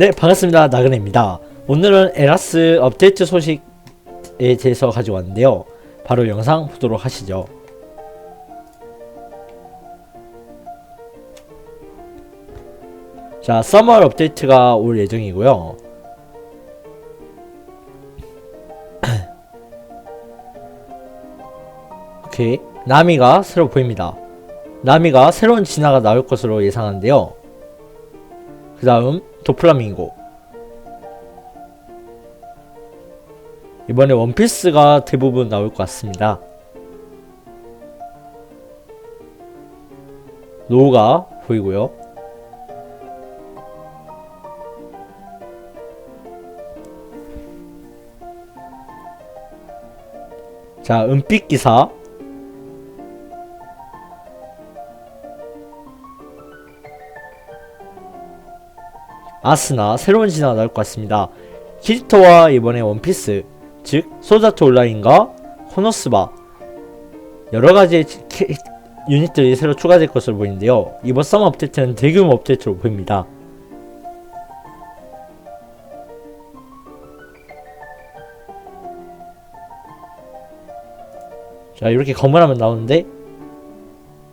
네, 반갑습니다. 나그네입니다. 오늘은 에라스 업데이트 소식에 대해서 가지고 왔는데요. 바로 영상 보도록 하시죠. 자, 서머 업데이트가 올 예정이고요. 오케이. 나미가 새로 보입니다. 나미가 새로운 진화가 나올 것으로 예상하는데요. 그 다음 도플라밍고. 이번에 원피스가 대부분 나올 것 같습니다. 로우가 보이고요. 자 은빛 기사 아스나 새로운 진화가 나올 것 같습니다. 키리토와 이번에 원피스 즉 소자트 온라인과 코노스바 여러 가지 유닛들이 새로 추가될 것으로 보이는데요. 이번 서머 업데이트는 대규모 업데이트로 보입니다. 자 이렇게 검을하면 나오는데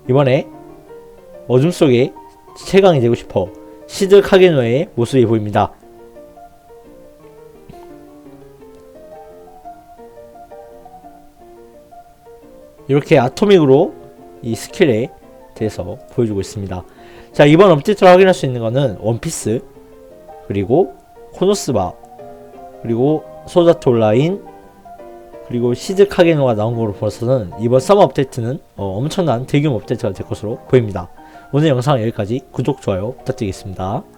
이번에 어둠 속에 최강이 되고 싶어 시드 카게노의 모습이 보입니다. 이렇게 아토믹으로 이 스킬에 대해서 보여주고 있습니다. 자 이번 업데이트로 확인할 수 있는 거는 원피스 그리고 코노스바 그리고 소자트 온라인 그리고 시드 카게노가 나온 거로 봐서는 이번 서머 업데이트는 어, 엄청난 대규모 업데이트가 될 것으로 보입니다. 오늘 영상 여기까지 구독, 좋아요 부탁드리겠습니다.